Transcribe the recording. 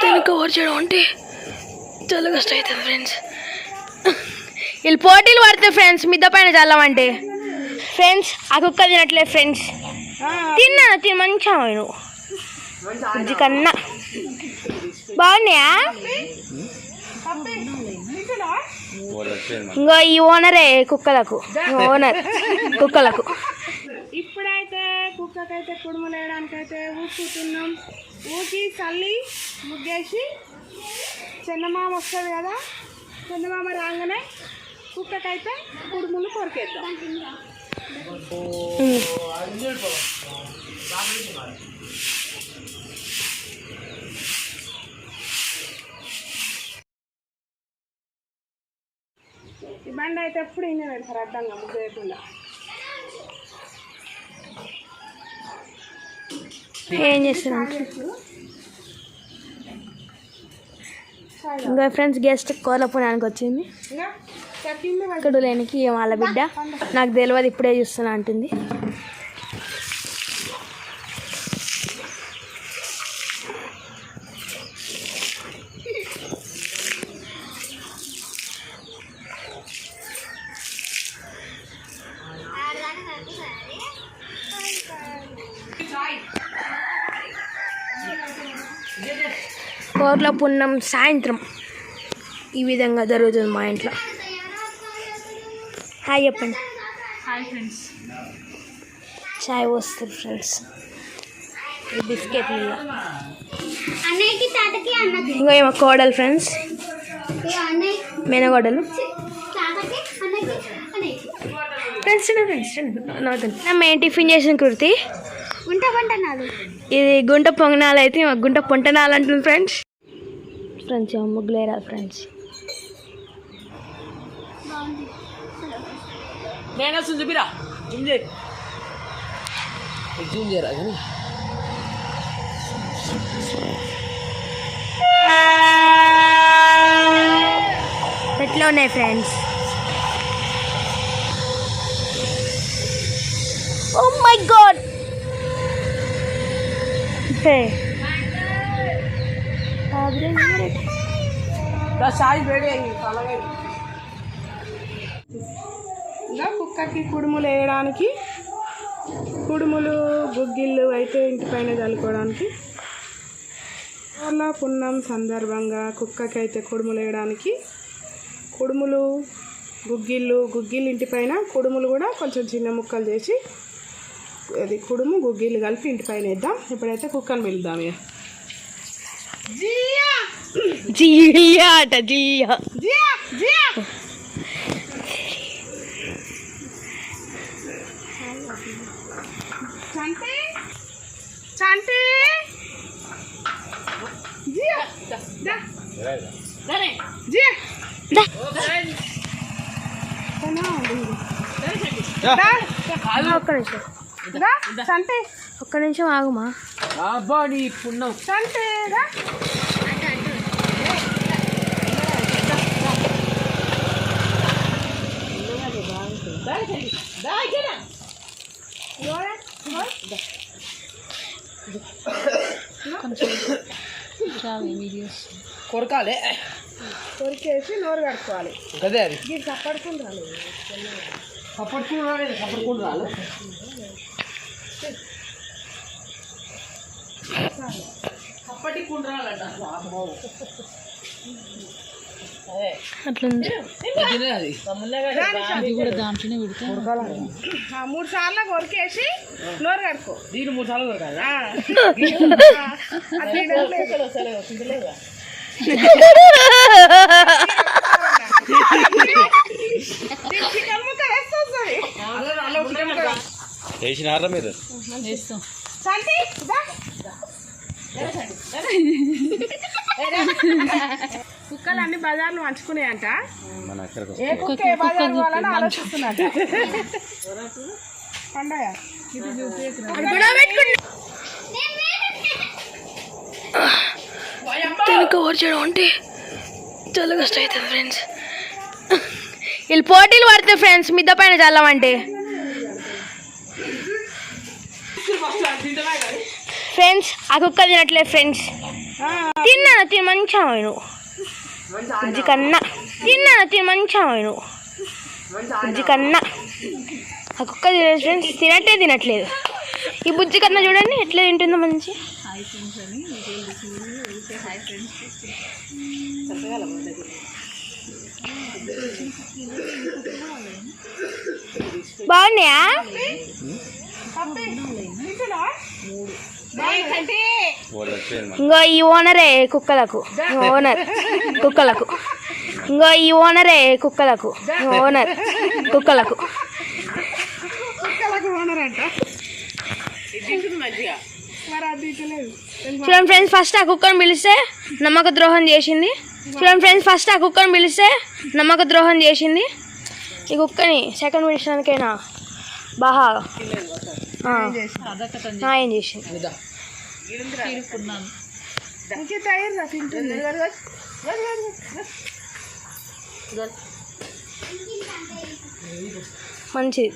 దీన్ని కవర్ చేయడం అంటే చాలా కష్టం అవుతుంది ఫ్రెండ్స్ వీళ్ళు పోటీలు పడతాయి ఫ్రెండ్స్ మిద్ద పైన చల్లమంటే ఫ్రెండ్స్ ఆ కుక్క తినట్లేదు ఫ్రెండ్స్ తిన్నా తిని మంచిగా నువ్వు. ఇది కన్నా. బాగున్నాయా? ఇంకో ఈ ఓనరే కుక్కలకు. ఓనర్. కుక్కలకు. ఇప్పుడైతే కుక్కకైతే కుడుములు వేయడానికైతే ఊపుతున్నాం ఊకి చల్లి ముగ్గేసి చందమామ వస్తుంది కదా చందమామ రాగానే కుక్కకైతే కుడుములు కొరికేద్దాం. ఈ బండి అయితే ఎప్పుడు ఇన్న పెడతారు అడ్డంగా ముగ్గు వేయకుండా ఏం చేస్తున్నాం ఇంకా ఫ్రెండ్స్ గెస్ట్ కోలపురానికి వచ్చింది. ఇక్కడ లేనికి వాళ్ళ బిడ్డ. నాకు తెలియదు ఇప్పుడే చూస్తున్నా అంటుంది. కోర్ల పున్నం సాయంత్రం ఈ విధంగా జరుగుతుంది మా ఇంట్లో. హాయ్ చెప్పండి. Hi friends. చాయ్ పోస్తారు ఫ్రెండ్స్. ఈ బిస్కెట్ అన్నయ్యకి తాతకి అన్నకి ఇంకో ఏమో కోడలు ఫ్రెండ్స్. ఏ అన్నయ్య? మేనగోడలు. ఫ్రెండ్స్ ఫ్రెండ్స్ నవ్వుతుంది మేము టిఫిన్ చేసిన కృతి? గుంట నాలుగు ఇది గుంట పొంగనాలు అయితే మాకు గుంట పొంటనాలు అంటుంది ఫ్రెండ్స్. Friends ముగ్గులేరా friends. నేను వస్తుంది చూపిరా. జూమ్ చేయి. జూమ్ చేయరా కానీ ఎట్లా ఉన్నాయి ఫ్రెండ్స్. Oh my God. వేడి ఇంకా కుక్కకి కుడుములు వేయడానికి కుడుములు గుగ్గిళ్ళు అయితే ఇంటి పైన చల్లుకోవడానికి వాళ్ళ పున్నం సందర్భంగా కుక్కకి అయితే కుడుములు వేయడానికి కుడుములు గుగ్గిళ్ళు గుగ్గిళ్ళు ఇంటి పైన కుడుములు కూడా కొంచెం చిన్న ముక్కలు చేసి అది కుడుము గుగ్గిళ్ళు కలిపి ఇంటి పైన వేద్దాం ఇప్పుడైతే కుక్కను పిలుద్దాం ఇక Jia. Jia ada Jia. Jia, Jia. Cantik. Cantik. Jia. Dah. Dah. Dah. Dah. Dah. Dah. Dah. Dah. Dah. Dah. Dah. Dah. ఒక్క నిమిషం ఆగుమా? అబ్బా నీ దా కొరకాలే. కొరికేసి నోరు కడుక్కోవాలి. గదే అది. ఇది చప్పడుకుని రాలేదు సపట్టుకుని రాలేదు సపట్టుకుని రాలేదు కుండ్రాలంట మూడు సార్లు కొరికేసి నోరు కడుక్కో. దీని మూడు సార్లు. చేసినారా మీరు. కుక్కలు అన్ని బజార్లు అక్కడికి ఏ కుక్క ఏ బజార్ పోవాలని ఆలోచిస్తున్నట్ట పండగ. ఇది దీన్ని కవర్ చేయడం అంటే చాలా కష్టం అవుతుంది ఫ్రెండ్స్ వీళ్ళు పోటీలు పడతాయి ఫ్రెండ్స్ మిద్ద పైన చల్లమంటే ఫ్రెండ్స్ ఆ కుక్క తినట్లేదు ఫ్రెండ్స్. ఆ, తిన్నా తిని మంచిగా నువ్వు బుజ్జి కన్నా తిన్నా తిని మంచిగా నువ్వు బుజ్జి కన్నా ఆ కుక్క తినదు ఫ్రెండ్స్ తినట్లే తినట్లేదు. ఈ బుజ్జి కన్నా చూడండి ఎట్లా తింటుందో మంచి. బాగున్నాయా? ఇంకో ఈ ఓనరే కుక్కలకు. ఓనర్. కుక్కలకు. ఇంకో ఈ ఓనరే కుక్కలకు. ఓనర్. కుక్కలకు. చూడండి ఫ్రెండ్స్ ఫస్ట్ ఆ కుక్కను పిలిస్తే నమ్మక ద్రోహం చేసింది. చూడండి ఫ్రెండ్స్ ఫస్ట్ ఆ కుక్కను పిలిస్తే నమ్మక ద్రోహం చేసింది. ఈ కుక్కని సెకండ్ పిలిచినందుకైనా బాగా ఆ, న్యాయం చేసింది. మంచిది.